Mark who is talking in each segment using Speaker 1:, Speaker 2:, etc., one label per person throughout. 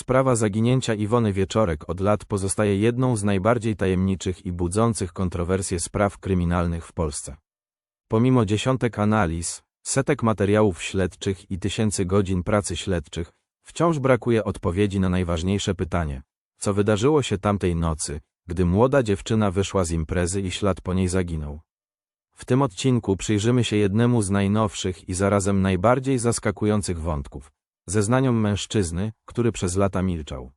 Speaker 1: Sprawa zaginięcia Iwony Wieczorek od lat pozostaje jedną z najbardziej tajemniczych i budzących kontrowersje spraw kryminalnych w Polsce. Pomimo dziesiątek analiz, setek materiałów śledczych i tysięcy godzin pracy śledczych, wciąż brakuje odpowiedzi na najważniejsze pytanie. Co wydarzyło się tamtej nocy, gdy młoda dziewczyna wyszła z imprezy i ślad po niej zaginął? W tym odcinku przyjrzymy się jednemu z najnowszych i zarazem najbardziej zaskakujących wątków zeznaniom mężczyzny, który przez lata milczał.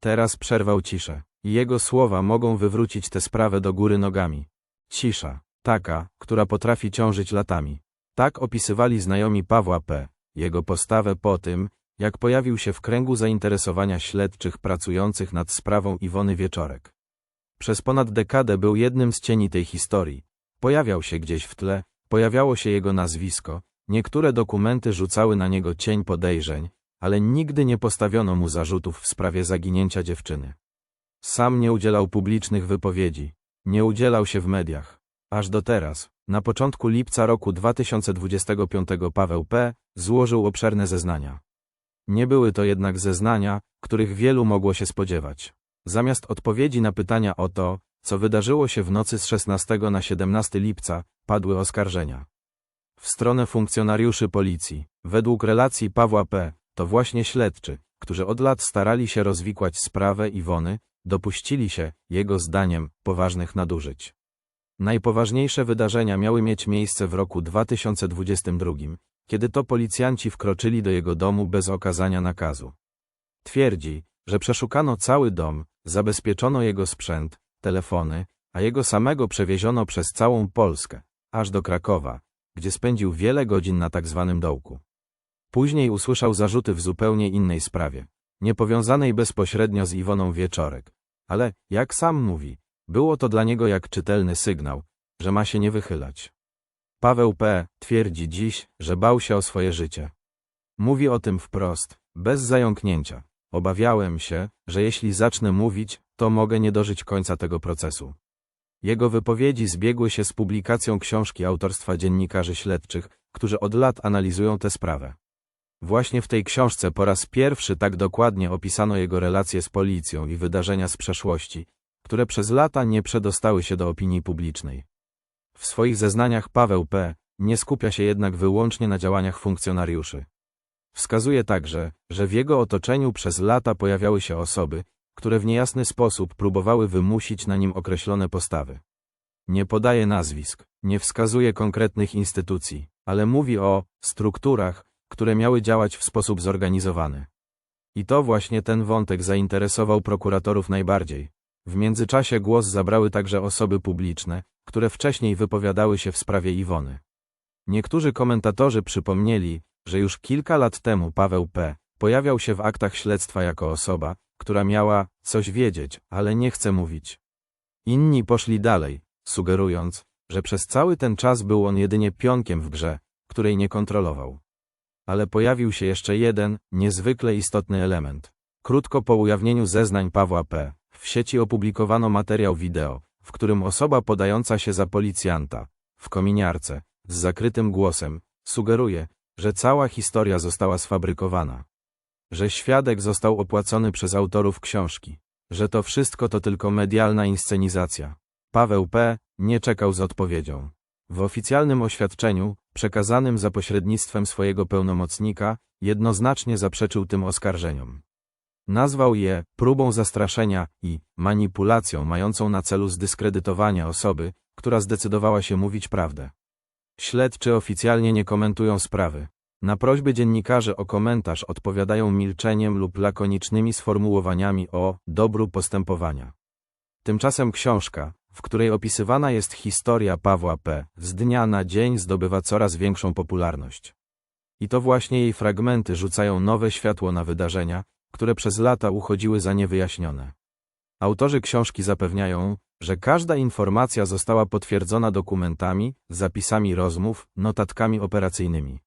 Speaker 1: Teraz przerwał ciszę. Jego słowa mogą wywrócić tę sprawę do góry nogami. Cisza, taka, która potrafi ciążyć latami. Tak opisywali znajomi Pawła P. Jego postawę po tym, jak pojawił się w kręgu zainteresowania śledczych pracujących nad sprawą Iwony Wieczorek. Przez ponad dekadę był jednym z cieni tej historii. Pojawiał się gdzieś w tle, pojawiało się jego nazwisko, niektóre dokumenty rzucały na niego cień podejrzeń, ale nigdy nie postawiono mu zarzutów w sprawie zaginięcia dziewczyny. Sam nie udzielał publicznych wypowiedzi, nie udzielał się w mediach. Aż do teraz, na początku lipca roku 2025 Paweł P. złożył obszerne zeznania. Nie były to jednak zeznania, których wielu mogło się spodziewać. Zamiast odpowiedzi na pytania o to, co wydarzyło się w nocy z 16 na 17 lipca, padły oskarżenia. W stronę funkcjonariuszy policji, według relacji Pawła P., to właśnie śledczy, którzy od lat starali się rozwikłać sprawę Iwony, dopuścili się, jego zdaniem, poważnych nadużyć. Najpoważniejsze wydarzenia miały mieć miejsce w roku 2022, kiedy to policjanci wkroczyli do jego domu bez okazania nakazu. Twierdzi, że przeszukano cały dom, zabezpieczono jego sprzęt, telefony, a jego samego przewieziono przez całą Polskę, aż do Krakowa, gdzie spędził wiele godzin na tak zwanym dołku. Później usłyszał zarzuty w zupełnie innej sprawie, niepowiązanej bezpośrednio z Iwoną Wieczorek. Ale, jak sam mówi, było to dla niego jak czytelny sygnał, że ma się nie wychylać. Paweł P. twierdzi dziś, że bał się o swoje życie. Mówi o tym wprost, bez zająknięcia. Obawiałem się, że jeśli zacznę mówić, to mogę nie dożyć końca tego procesu. Jego wypowiedzi zbiegły się z publikacją książki autorstwa dziennikarzy śledczych, którzy od lat analizują tę sprawę. Właśnie w tej książce po raz pierwszy tak dokładnie opisano jego relacje z policją i wydarzenia z przeszłości, które przez lata nie przedostały się do opinii publicznej. W swoich zeznaniach Paweł P. nie skupia się jednak wyłącznie na działaniach funkcjonariuszy. Wskazuje także, że w jego otoczeniu przez lata pojawiały się osoby, które w niejasny sposób próbowały wymusić na nim określone postawy. Nie podaje nazwisk, nie wskazuje konkretnych instytucji, ale mówi o strukturach, które miały działać w sposób zorganizowany. I to właśnie ten wątek zainteresował prokuratorów najbardziej. W międzyczasie głos zabrały także osoby publiczne, które wcześniej wypowiadały się w sprawie Iwony. Niektórzy komentatorzy przypomnieli, że już kilka lat temu Paweł P. pojawiał się w aktach śledztwa jako osoba, która miała coś wiedzieć, ale nie chce mówić. Inni poszli dalej, sugerując, że przez cały ten czas był on jedynie pionkiem w grze, której nie kontrolował. Ale pojawił się jeszcze jeden, niezwykle istotny element. Krótko po ujawnieniu zeznań Pawła P. w sieci opublikowano materiał wideo, w którym osoba podająca się za policjanta, w kominiarce, z zakrytym głosem, sugeruje, że cała historia została sfabrykowana że świadek został opłacony przez autorów książki, że to wszystko to tylko medialna inscenizacja. Paweł P. nie czekał z odpowiedzią. W oficjalnym oświadczeniu, przekazanym za pośrednictwem swojego pełnomocnika, jednoznacznie zaprzeczył tym oskarżeniom. Nazwał je próbą zastraszenia i manipulacją mającą na celu zdyskredytowanie osoby, która zdecydowała się mówić prawdę. Śledczy oficjalnie nie komentują sprawy, na prośby dziennikarzy o komentarz odpowiadają milczeniem lub lakonicznymi sformułowaniami o dobru postępowania. Tymczasem książka, w której opisywana jest historia Pawła P., z dnia na dzień zdobywa coraz większą popularność. I to właśnie jej fragmenty rzucają nowe światło na wydarzenia, które przez lata uchodziły za niewyjaśnione. Autorzy książki zapewniają, że każda informacja została potwierdzona dokumentami, zapisami rozmów, notatkami operacyjnymi.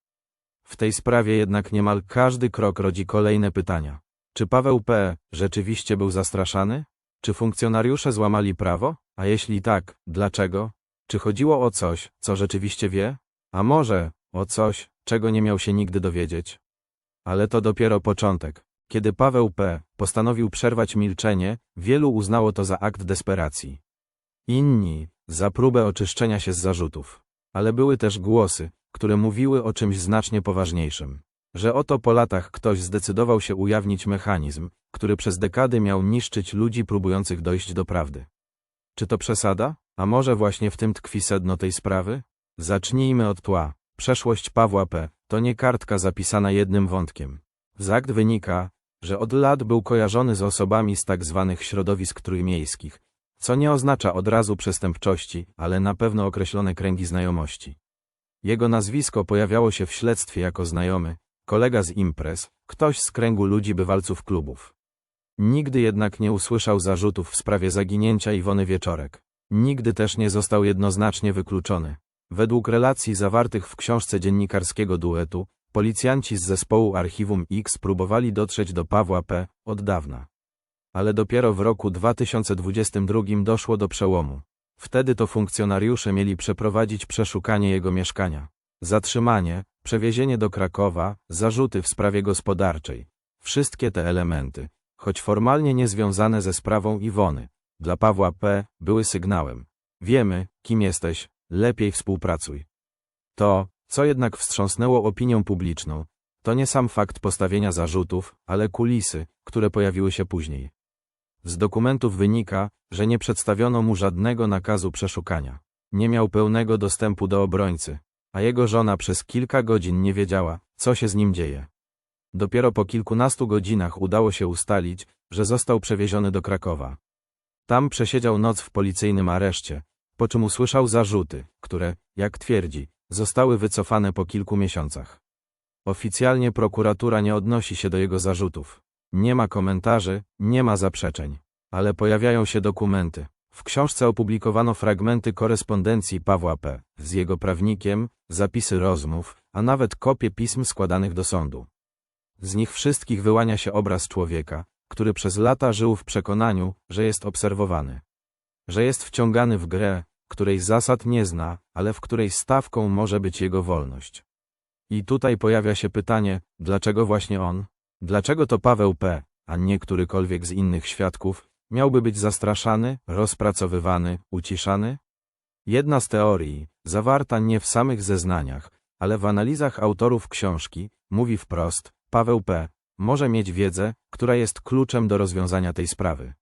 Speaker 1: W tej sprawie jednak niemal każdy krok rodzi kolejne pytania. Czy Paweł P. rzeczywiście był zastraszany? Czy funkcjonariusze złamali prawo? A jeśli tak, dlaczego? Czy chodziło o coś, co rzeczywiście wie? A może o coś, czego nie miał się nigdy dowiedzieć? Ale to dopiero początek. Kiedy Paweł P. postanowił przerwać milczenie, wielu uznało to za akt desperacji. Inni za próbę oczyszczenia się z zarzutów. Ale były też głosy, które mówiły o czymś znacznie poważniejszym. Że oto po latach ktoś zdecydował się ujawnić mechanizm, który przez dekady miał niszczyć ludzi próbujących dojść do prawdy. Czy to przesada? A może właśnie w tym tkwi sedno tej sprawy? Zacznijmy od tła. Przeszłość Pawła P. to nie kartka zapisana jednym wątkiem. Z akt wynika, że od lat był kojarzony z osobami z tak zwanych środowisk trójmiejskich, co nie oznacza od razu przestępczości, ale na pewno określone kręgi znajomości. Jego nazwisko pojawiało się w śledztwie jako znajomy, kolega z imprez, ktoś z kręgu ludzi bywalców klubów. Nigdy jednak nie usłyszał zarzutów w sprawie zaginięcia Iwony Wieczorek. Nigdy też nie został jednoznacznie wykluczony. Według relacji zawartych w książce dziennikarskiego duetu, policjanci z zespołu Archiwum X próbowali dotrzeć do Pawła P. od dawna. Ale dopiero w roku 2022 doszło do przełomu. Wtedy to funkcjonariusze mieli przeprowadzić przeszukanie jego mieszkania. Zatrzymanie, przewiezienie do Krakowa, zarzuty w sprawie gospodarczej. Wszystkie te elementy, choć formalnie niezwiązane ze sprawą Iwony, dla Pawła P. były sygnałem. Wiemy, kim jesteś, lepiej współpracuj. To, co jednak wstrząsnęło opinią publiczną, to nie sam fakt postawienia zarzutów, ale kulisy, które pojawiły się później. Z dokumentów wynika, że nie przedstawiono mu żadnego nakazu przeszukania. Nie miał pełnego dostępu do obrońcy, a jego żona przez kilka godzin nie wiedziała, co się z nim dzieje. Dopiero po kilkunastu godzinach udało się ustalić, że został przewieziony do Krakowa. Tam przesiedział noc w policyjnym areszcie, po czym usłyszał zarzuty, które, jak twierdzi, zostały wycofane po kilku miesiącach. Oficjalnie prokuratura nie odnosi się do jego zarzutów. Nie ma komentarzy, nie ma zaprzeczeń. Ale pojawiają się dokumenty. W książce opublikowano fragmenty korespondencji Pawła P. z jego prawnikiem, zapisy rozmów, a nawet kopie pism składanych do sądu. Z nich wszystkich wyłania się obraz człowieka, który przez lata żył w przekonaniu, że jest obserwowany. Że jest wciągany w grę, której zasad nie zna, ale w której stawką może być jego wolność. I tutaj pojawia się pytanie, dlaczego właśnie on? Dlaczego to Paweł P., a nie którykolwiek z innych świadków, miałby być zastraszany, rozpracowywany, uciszany? Jedna z teorii, zawarta nie w samych zeznaniach, ale w analizach autorów książki, mówi wprost, Paweł P. może mieć wiedzę, która jest kluczem do rozwiązania tej sprawy.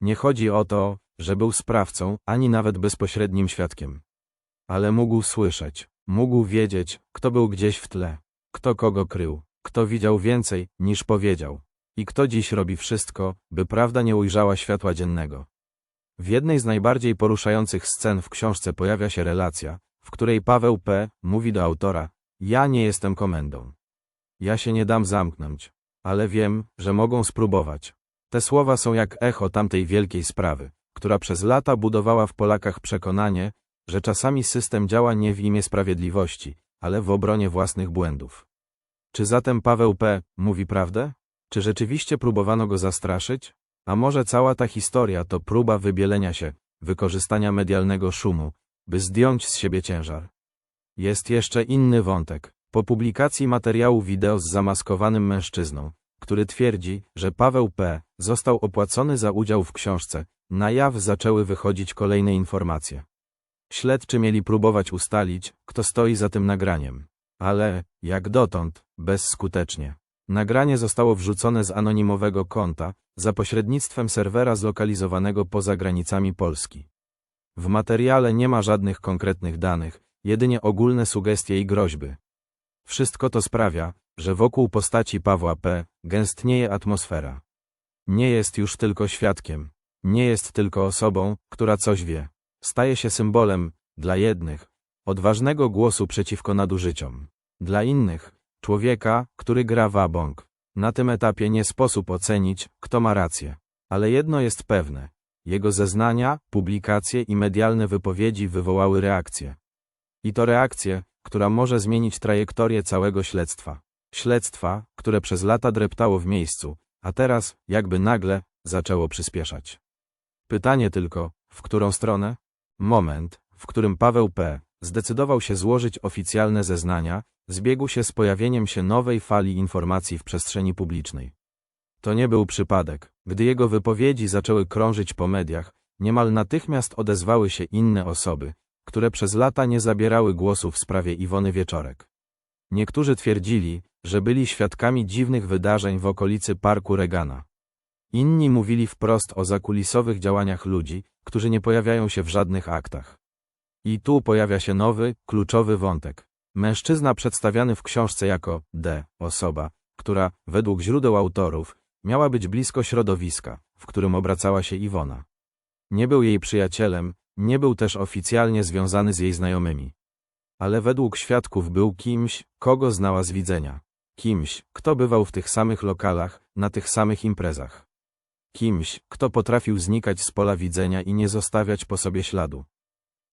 Speaker 1: Nie chodzi o to, że był sprawcą, ani nawet bezpośrednim świadkiem. Ale mógł słyszeć, mógł wiedzieć, kto był gdzieś w tle, kto kogo krył, kto widział więcej, niż powiedział, i kto dziś robi wszystko, by prawda nie ujrzała światła dziennego. W jednej z najbardziej poruszających scen w książce pojawia się relacja, w której Paweł P. mówi do autora, ja nie jestem komendą. Ja się nie dam zamknąć, ale wiem, że mogą spróbować. Te słowa są jak echo tamtej wielkiej sprawy, która przez lata budowała w Polakach przekonanie, że czasami system działa nie w imię sprawiedliwości, ale w obronie własnych błędów. Czy zatem Paweł P. mówi prawdę? Czy rzeczywiście próbowano go zastraszyć? A może cała ta historia to próba wybielenia się, wykorzystania medialnego szumu, by zdjąć z siebie ciężar? Jest jeszcze inny wątek. Po publikacji materiału wideo z zamaskowanym mężczyzną, który twierdzi, że Paweł P. został opłacony za udział w książce, na jaw zaczęły wychodzić kolejne informacje. Śledczy mieli próbować ustalić, kto stoi za tym nagraniem. Ale, jak dotąd, bezskutecznie. Nagranie zostało wrzucone z anonimowego konta, za pośrednictwem serwera zlokalizowanego poza granicami Polski. W materiale nie ma żadnych konkretnych danych, jedynie ogólne sugestie i groźby. Wszystko to sprawia, że wokół postaci Pawła P. gęstnieje atmosfera. Nie jest już tylko świadkiem. Nie jest tylko osobą, która coś wie. Staje się symbolem, dla jednych, odważnego głosu przeciwko nadużyciom. Dla innych, człowieka, który gra wabąk. Na tym etapie nie sposób ocenić, kto ma rację. Ale jedno jest pewne. Jego zeznania, publikacje i medialne wypowiedzi wywołały reakcję. I to reakcję, która może zmienić trajektorię całego śledztwa. Śledztwa, które przez lata dreptało w miejscu, a teraz, jakby nagle, zaczęło przyspieszać. Pytanie tylko, w którą stronę? Moment, w którym Paweł P. zdecydował się złożyć oficjalne zeznania, zbiegł się z pojawieniem się nowej fali informacji w przestrzeni publicznej. To nie był przypadek. Gdy jego wypowiedzi zaczęły krążyć po mediach, niemal natychmiast odezwały się inne osoby, które przez lata nie zabierały głosu w sprawie Iwony Wieczorek. Niektórzy twierdzili, że byli świadkami dziwnych wydarzeń w okolicy parku Regana. Inni mówili wprost o zakulisowych działaniach ludzi, którzy nie pojawiają się w żadnych aktach. I tu pojawia się nowy, kluczowy wątek. Mężczyzna przedstawiany w książce jako D. osoba, która, według źródeł autorów, miała być blisko środowiska, w którym obracała się Iwona. Nie był jej przyjacielem, nie był też oficjalnie związany z jej znajomymi. Ale według świadków był kimś, kogo znała z widzenia. Kimś, kto bywał w tych samych lokalach, na tych samych imprezach. Kimś, kto potrafił znikać z pola widzenia i nie zostawiać po sobie śladu.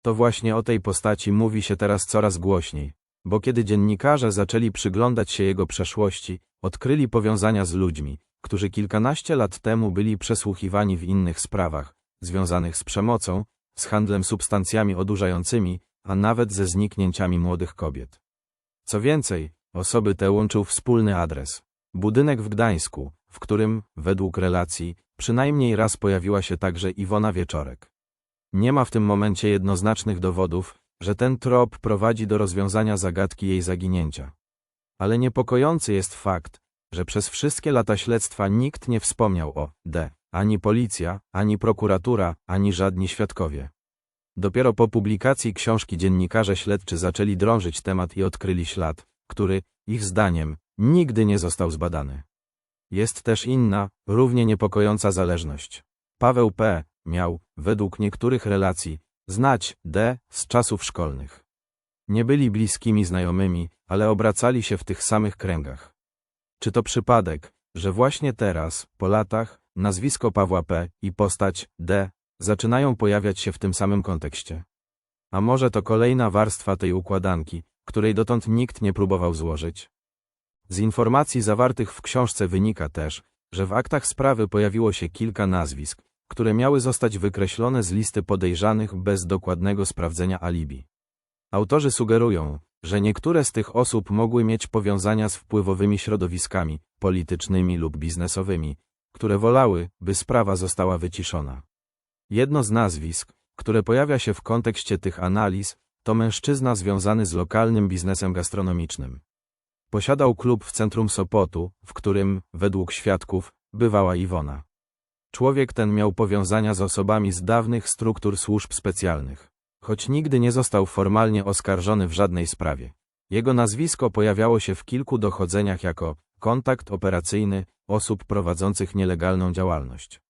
Speaker 1: To właśnie o tej postaci mówi się teraz coraz głośniej, bo kiedy dziennikarze zaczęli przyglądać się jego przeszłości, odkryli powiązania z ludźmi, którzy kilkanaście lat temu byli przesłuchiwani w innych sprawach, związanych z przemocą, z handlem substancjami odurzającymi, a nawet ze zniknięciami młodych kobiet. Co więcej, osoby te łączył wspólny adres. Budynek w Gdańsku, w którym, według relacji, przynajmniej raz pojawiła się także Iwona Wieczorek. Nie ma w tym momencie jednoznacznych dowodów, że ten trop prowadzi do rozwiązania zagadki jej zaginięcia. Ale niepokojący jest fakt, że przez wszystkie lata śledztwa nikt nie wspomniał o D. Ani policja, ani prokuratura, ani żadni świadkowie. Dopiero po publikacji książki dziennikarze śledczy zaczęli drążyć temat i odkryli ślad, który, ich zdaniem, nigdy nie został zbadany. Jest też inna, równie niepokojąca zależność. Paweł P. miał, według niektórych relacji, znać D. z czasów szkolnych. Nie byli bliskimi znajomymi, ale obracali się w tych samych kręgach. Czy to przypadek, że właśnie teraz, po latach, nazwisko Pawła P. i postać D. zaczynają pojawiać się w tym samym kontekście? A może to kolejna warstwa tej układanki, której dotąd nikt nie próbował złożyć? Z informacji zawartych w książce wynika też, że w aktach sprawy pojawiło się kilka nazwisk, które miały zostać wykreślone z listy podejrzanych bez dokładnego sprawdzenia alibi. Autorzy sugerują, że niektóre z tych osób mogły mieć powiązania z wpływowymi środowiskami, politycznymi lub biznesowymi, które wolały, by sprawa została wyciszona. Jedno z nazwisk, które pojawia się w kontekście tych analiz, to mężczyzna związany z lokalnym biznesem gastronomicznym. Posiadał klub w centrum Sopotu, w którym, według świadków, bywała Iwona. Człowiek ten miał powiązania z osobami z dawnych struktur służb specjalnych. Choć nigdy nie został formalnie oskarżony w żadnej sprawie. Jego nazwisko pojawiało się w kilku dochodzeniach jako kontakt operacyjny osób prowadzących nielegalną działalność.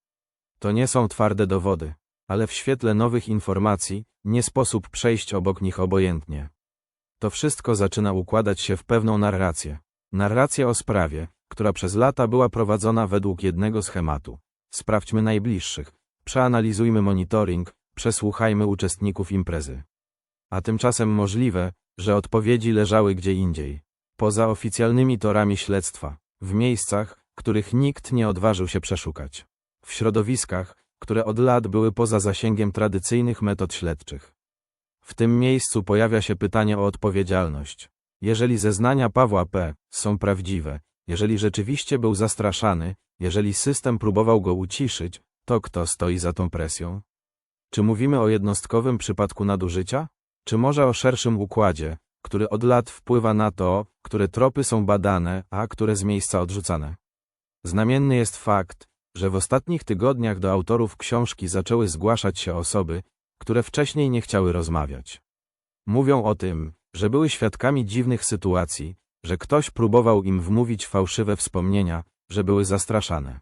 Speaker 1: To nie są twarde dowody, ale w świetle nowych informacji nie sposób przejść obok nich obojętnie. To wszystko zaczyna układać się w pewną narrację. Narrację o sprawie, która przez lata była prowadzona według jednego schematu. Sprawdźmy najbliższych, przeanalizujmy monitoring, przesłuchajmy uczestników imprezy. A tymczasem możliwe, że odpowiedzi leżały gdzie indziej, poza oficjalnymi torami śledztwa, w miejscach, których nikt nie odważył się przeszukać, w środowiskach, które od lat były poza zasięgiem tradycyjnych metod śledczych. W tym miejscu pojawia się pytanie o odpowiedzialność. Jeżeli zeznania Pawła P. są prawdziwe, jeżeli rzeczywiście był zastraszany, jeżeli system próbował go uciszyć, to kto stoi za tą presją? Czy mówimy o jednostkowym przypadku nadużycia? Czy może o szerszym układzie, który od lat wpływa na to, które tropy są badane, a które z miejsca odrzucane? Znamienny jest fakt, że w ostatnich tygodniach do autorów książki zaczęły zgłaszać się osoby, które wcześniej nie chciały rozmawiać. Mówią o tym, że były świadkami dziwnych sytuacji, że ktoś próbował im wmówić fałszywe wspomnienia, że były zastraszane.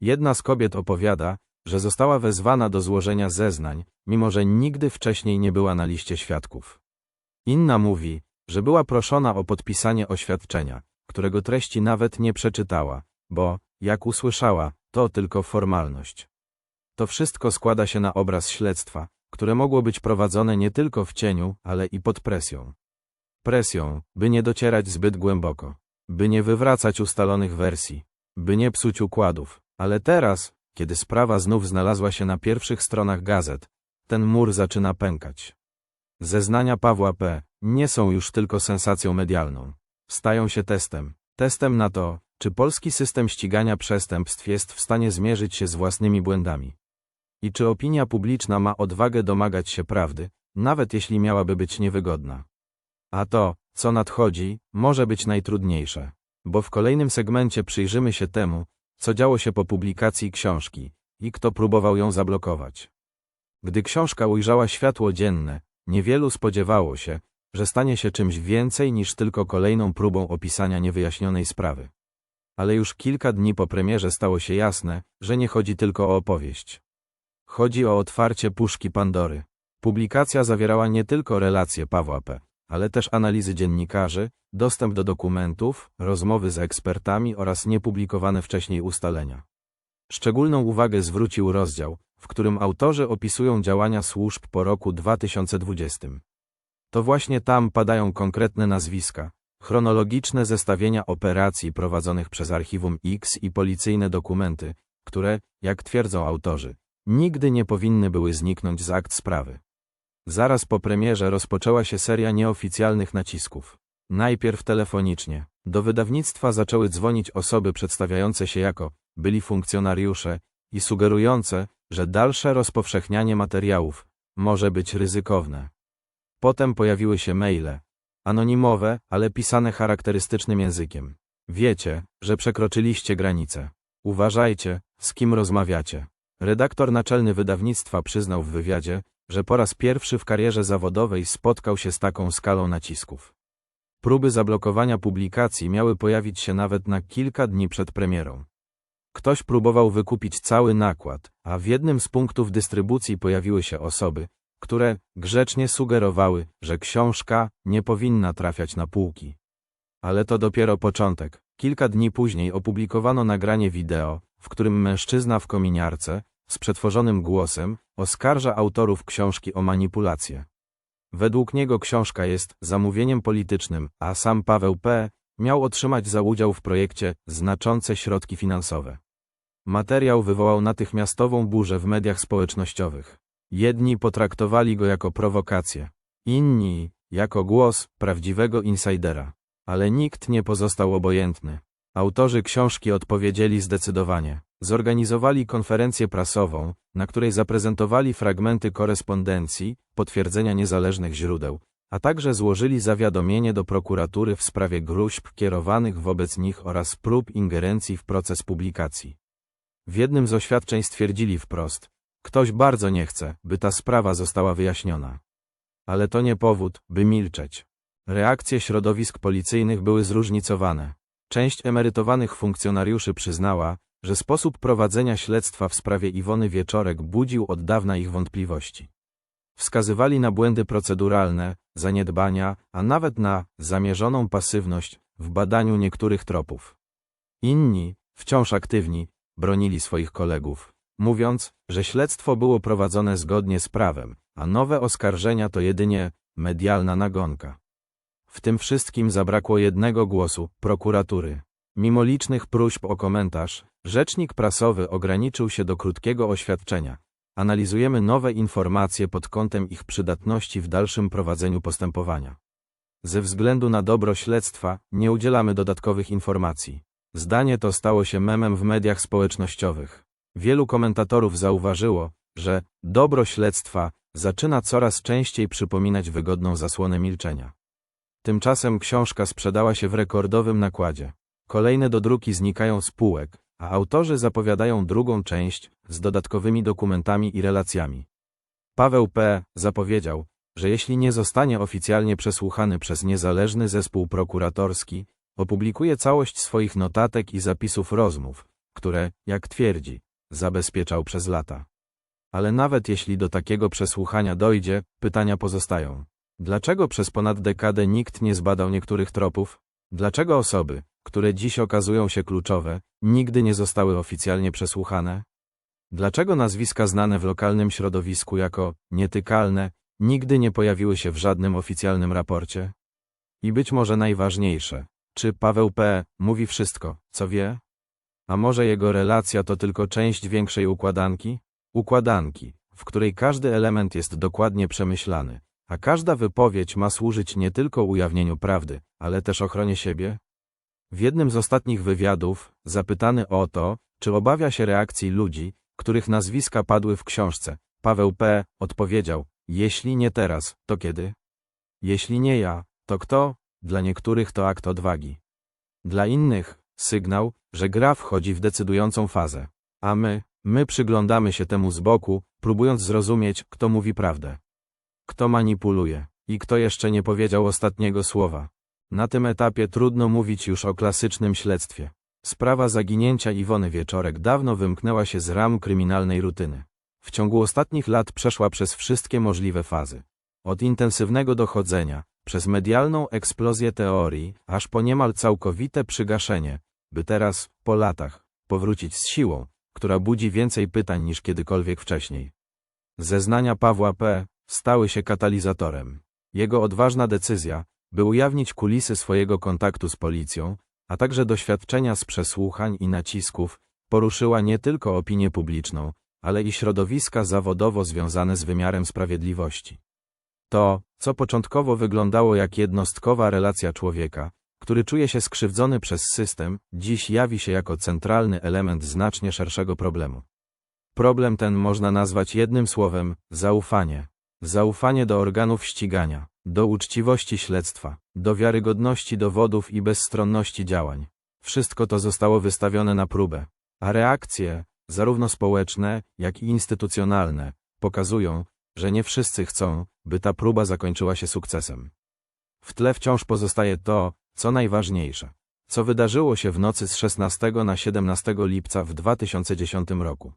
Speaker 1: Jedna z kobiet opowiada, że została wezwana do złożenia zeznań, mimo że nigdy wcześniej nie była na liście świadków. Inna mówi, że była proszona o podpisanie oświadczenia, którego treści nawet nie przeczytała, bo, jak usłyszała, to tylko formalność. To wszystko składa się na obraz śledztwa, które mogło być prowadzone nie tylko w cieniu, ale i pod presją. Presją, by nie docierać zbyt głęboko, by nie wywracać ustalonych wersji, by nie psuć układów, ale teraz, kiedy sprawa znów znalazła się na pierwszych stronach gazet, ten mur zaczyna pękać. Zeznania Pawła P. nie są już tylko sensacją medialną. Stają się testem. Testem na to, Czy polski system ścigania przestępstw jest w stanie zmierzyć się z własnymi błędami? I czy opinia publiczna ma odwagę domagać się prawdy, nawet jeśli miałaby być niewygodna? A to, co nadchodzi, może być najtrudniejsze, bo w kolejnym segmencie przyjrzymy się temu, co działo się po publikacji książki i kto próbował ją zablokować. Gdy książka ujrzała światło dzienne, niewielu spodziewało się, że stanie się czymś więcej niż tylko kolejną próbą opisania niewyjaśnionej sprawy. Ale już kilka dni po premierze stało się jasne, że nie chodzi tylko o opowieść. Chodzi o otwarcie puszki Pandory. Publikacja zawierała nie tylko relacje Pawła P., ale też analizy dziennikarzy, dostęp do dokumentów, rozmowy z ekspertami oraz niepublikowane wcześniej ustalenia. Szczególną uwagę zwrócił rozdział, w którym autorzy opisują działania służb po roku 2020. To właśnie tam padają konkretne nazwiska, chronologiczne zestawienia operacji prowadzonych przez Archiwum X i policyjne dokumenty, które, jak twierdzą autorzy, nigdy nie powinny były zniknąć z akt sprawy. Zaraz po premierze rozpoczęła się seria nieoficjalnych nacisków. Najpierw telefonicznie. Do wydawnictwa zaczęły dzwonić osoby przedstawiające się jako byli funkcjonariusze i sugerujące, że dalsze rozpowszechnianie materiałów może być ryzykowne. Potem pojawiły się maile. Anonimowe, ale pisane charakterystycznym językiem. Wiecie, że przekroczyliście granicę. Uważajcie, z kim rozmawiacie. Redaktor naczelny wydawnictwa przyznał w wywiadzie, że po raz pierwszy w karierze zawodowej spotkał się z taką skalą nacisków. Próby zablokowania publikacji miały pojawić się nawet na kilka dni przed premierą. Ktoś próbował wykupić cały nakład, a w jednym z punktów dystrybucji pojawiły się osoby, które grzecznie sugerowały, że książka nie powinna trafiać na półki. Ale to dopiero początek. Kilka dni później opublikowano nagranie wideo, w którym mężczyzna w kominiarce, z przetworzonym głosem, oskarża autorów książki o manipulację. Według niego książka jest zamówieniem politycznym, a sam Paweł P. miał otrzymać za udział w projekcie znaczące środki finansowe. Materiał wywołał natychmiastową burzę w mediach społecznościowych. Jedni potraktowali go jako prowokację, inni jako głos prawdziwego insidera. Ale nikt nie pozostał obojętny. Autorzy książki odpowiedzieli zdecydowanie. Zorganizowali konferencję prasową, na której zaprezentowali fragmenty korespondencji, potwierdzenia niezależnych źródeł, a także złożyli zawiadomienie do prokuratury w sprawie gruźb kierowanych wobec nich oraz prób ingerencji w proces publikacji. W jednym z oświadczeń stwierdzili wprost, ktoś bardzo nie chce, by ta sprawa została wyjaśniona. Ale to nie powód, by milczeć. Reakcje środowisk policyjnych były zróżnicowane. Część emerytowanych funkcjonariuszy przyznała, że sposób prowadzenia śledztwa w sprawie Iwony Wieczorek budził od dawna ich wątpliwości. Wskazywali na błędy proceduralne, zaniedbania, a nawet na zamierzoną pasywność w badaniu niektórych tropów. Inni, wciąż aktywni, bronili swoich kolegów, mówiąc, że śledztwo było prowadzone zgodnie z prawem, a nowe oskarżenia to jedynie medialna nagonka. W tym wszystkim zabrakło jednego głosu prokuratury. Mimo licznych próśb o komentarz, rzecznik prasowy ograniczył się do krótkiego oświadczenia. Analizujemy nowe informacje pod kątem ich przydatności w dalszym prowadzeniu postępowania. Ze względu na dobro śledztwa nie udzielamy dodatkowych informacji. Zdanie to stało się memem w mediach społecznościowych. Wielu komentatorów zauważyło, że dobro śledztwa zaczyna coraz częściej przypominać wygodną zasłonę milczenia. Tymczasem książka sprzedała się w rekordowym nakładzie. Kolejne dodruki znikają z półek, a autorzy zapowiadają drugą część z dodatkowymi dokumentami i relacjami. Paweł P. zapowiedział, że jeśli nie zostanie oficjalnie przesłuchany przez niezależny zespół prokuratorski, opublikuje całość swoich notatek i zapisów rozmów, które, jak twierdzi, zabezpieczał przez lata. Ale nawet jeśli do takiego przesłuchania dojdzie, pytania pozostają. Dlaczego przez ponad dekadę nikt nie zbadał niektórych tropów? Dlaczego osoby, które dziś okazują się kluczowe, nigdy nie zostały oficjalnie przesłuchane? Dlaczego nazwiska znane w lokalnym środowisku jako nietykalne nigdy nie pojawiły się w żadnym oficjalnym raporcie? I być może najważniejsze, czy Paweł P. mówi wszystko, co wie? A może jego relacja to tylko część większej układanki? Układanki, w której każdy element jest dokładnie przemyślany, a każda wypowiedź ma służyć nie tylko ujawnieniu prawdy, ale też ochronie siebie? W jednym z ostatnich wywiadów, zapytany o to, czy obawia się reakcji ludzi, których nazwiska padły w książce, Paweł P. odpowiedział, jeśli nie teraz, to kiedy? Jeśli nie ja, to kto? Dla niektórych to akt odwagi. Dla innych, sygnał, że gra wchodzi w decydującą fazę. A my, my przyglądamy się temu z boku, próbując zrozumieć, kto mówi prawdę. Kto manipuluje i kto jeszcze nie powiedział ostatniego słowa. Na tym etapie trudno mówić już o klasycznym śledztwie. Sprawa zaginięcia Iwony Wieczorek dawno wymknęła się z ram kryminalnej rutyny. W ciągu ostatnich lat przeszła przez wszystkie możliwe fazy. Od intensywnego dochodzenia, przez medialną eksplozję teorii, aż po niemal całkowite przygaszenie, by teraz, po latach, powrócić z siłą, która budzi więcej pytań niż kiedykolwiek wcześniej. Zeznania Pawła P. stały się katalizatorem. Jego odważna decyzja, by ujawnić kulisy swojego kontaktu z policją, a także doświadczenia z przesłuchań i nacisków, poruszyła nie tylko opinię publiczną, ale i środowiska zawodowo związane z wymiarem sprawiedliwości. To, co początkowo wyglądało jak jednostkowa relacja człowieka, który czuje się skrzywdzony przez system, dziś jawi się jako centralny element znacznie szerszego problemu. Problem ten można nazwać jednym słowem zaufanie. Zaufanie do organów ścigania, do uczciwości śledztwa, do wiarygodności dowodów i bezstronności działań. Wszystko to zostało wystawione na próbę, a reakcje, zarówno społeczne, jak i instytucjonalne, pokazują, że nie wszyscy chcą, by ta próba zakończyła się sukcesem. W tle wciąż pozostaje to, co najważniejsze, co wydarzyło się w nocy z 16 na 17 lipca w 2010 roku.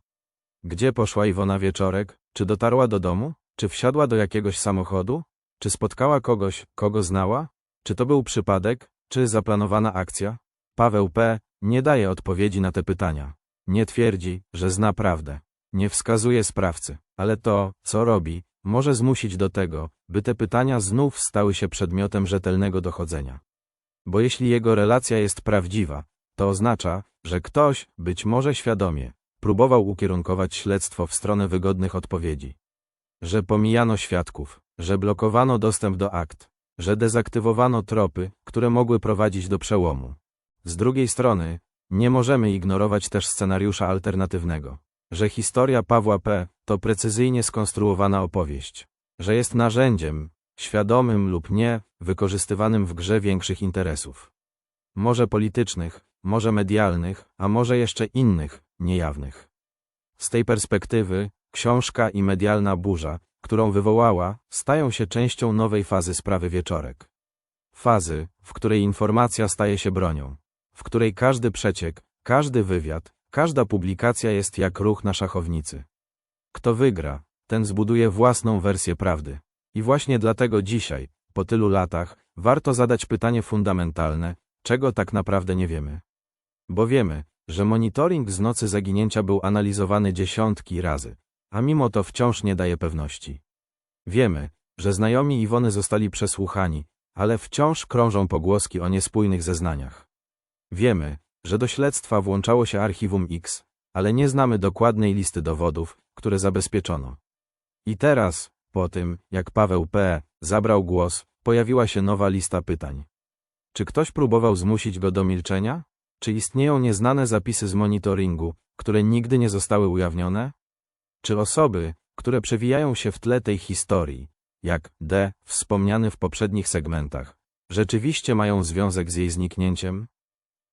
Speaker 1: Gdzie poszła Iwona Wieczorek? Czy dotarła do domu? Czy wsiadła do jakiegoś samochodu? Czy spotkała kogoś, kogo znała? Czy to był przypadek? Czy zaplanowana akcja? Paweł P. nie daje odpowiedzi na te pytania. Nie twierdzi, że zna prawdę. Nie wskazuje sprawcy, ale to, co robi, może zmusić do tego, by te pytania znów stały się przedmiotem rzetelnego dochodzenia. Bo jeśli jego relacja jest prawdziwa, to oznacza, że ktoś, być może świadomie, próbował ukierunkować śledztwo w stronę wygodnych odpowiedzi. Że pomijano świadków, że blokowano dostęp do akt, że dezaktywowano tropy, które mogły prowadzić do przełomu. Z drugiej strony, nie możemy ignorować też scenariusza alternatywnego, że historia Pawła P. to precyzyjnie skonstruowana opowieść, że jest narzędziem, świadomym lub nie, wykorzystywanym w grze większych interesów. Może politycznych, może medialnych, a może jeszcze innych, niejawnych. Z tej perspektywy, książka i medialna burza, którą wywołała, stają się częścią nowej fazy sprawy wieczorek. Fazy, w której informacja staje się bronią, w której każdy przeciek, każdy wywiad, każda publikacja jest jak ruch na szachownicy. Kto wygra, ten zbuduje własną wersję prawdy. I właśnie dlatego dzisiaj, po tylu latach, warto zadać pytanie fundamentalne, czego tak naprawdę nie wiemy. Bo wiemy, że monitoring z nocy zaginięcia był analizowany dziesiątki razy, a mimo to wciąż nie daje pewności. Wiemy, że znajomi Iwony zostali przesłuchani, ale wciąż krążą pogłoski o niespójnych zeznaniach. Wiemy, że do śledztwa włączało się Archiwum X, ale nie znamy dokładnej listy dowodów, które zabezpieczono. I teraz, po tym, jak Paweł P. zabrał głos, pojawiła się nowa lista pytań. Czy ktoś próbował zmusić go do milczenia? Czy istnieją nieznane zapisy z monitoringu, które nigdy nie zostały ujawnione? Czy osoby, które przewijają się w tle tej historii, jak D, wspomniany w poprzednich segmentach, rzeczywiście mają związek z jej zniknięciem?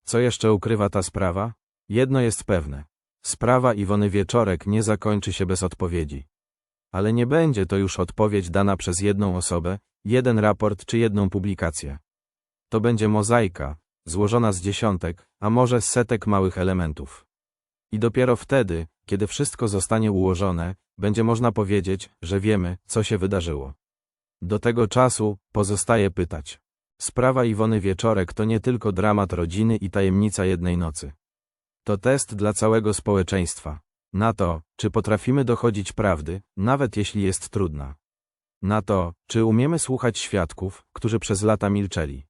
Speaker 1: Co jeszcze ukrywa ta sprawa? Jedno jest pewne. Sprawa Iwony Wieczorek nie zakończy się bez odpowiedzi. Ale nie będzie to już odpowiedź dana przez jedną osobę, jeden raport czy jedną publikację. To będzie mozaika, złożona z dziesiątek, a może setek małych elementów. I dopiero wtedy, kiedy wszystko zostanie ułożone, będzie można powiedzieć, że wiemy, co się wydarzyło. Do tego czasu pozostaje pytać. Sprawa Iwony Wieczorek to nie tylko dramat rodziny i tajemnica jednej nocy. To test dla całego społeczeństwa. Na to, czy potrafimy dochodzić prawdy, nawet jeśli jest trudna. Na to, czy umiemy słuchać świadków, którzy przez lata milczeli.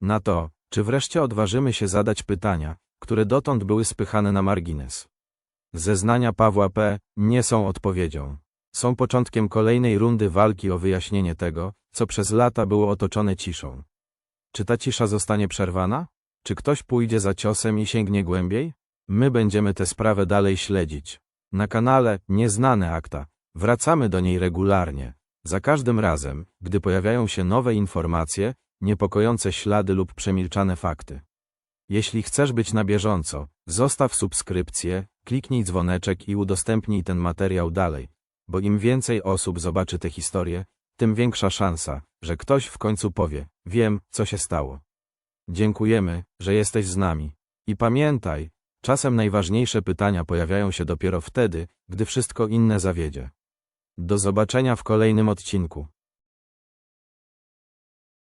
Speaker 1: Na to, czy wreszcie odważymy się zadać pytania, które dotąd były spychane na margines. Zeznania Pawła P. nie są odpowiedzią. Są początkiem kolejnej rundy walki o wyjaśnienie tego, co przez lata było otoczone ciszą. Czy ta cisza zostanie przerwana? Czy ktoś pójdzie za ciosem i sięgnie głębiej? My będziemy tę sprawę dalej śledzić. Na kanale Nieznane Akta wracamy do niej regularnie. Za każdym razem, gdy pojawiają się nowe informacje, niepokojące ślady lub przemilczane fakty. Jeśli chcesz być na bieżąco, zostaw subskrypcję, kliknij dzwoneczek i udostępnij ten materiał dalej, bo im więcej osób zobaczy tę historię, tym większa szansa, że ktoś w końcu powie: Wiem, co się stało. Dziękujemy, że jesteś z nami. I pamiętaj, czasem najważniejsze pytania pojawiają się dopiero wtedy, gdy wszystko inne zawiedzie. Do zobaczenia w kolejnym odcinku.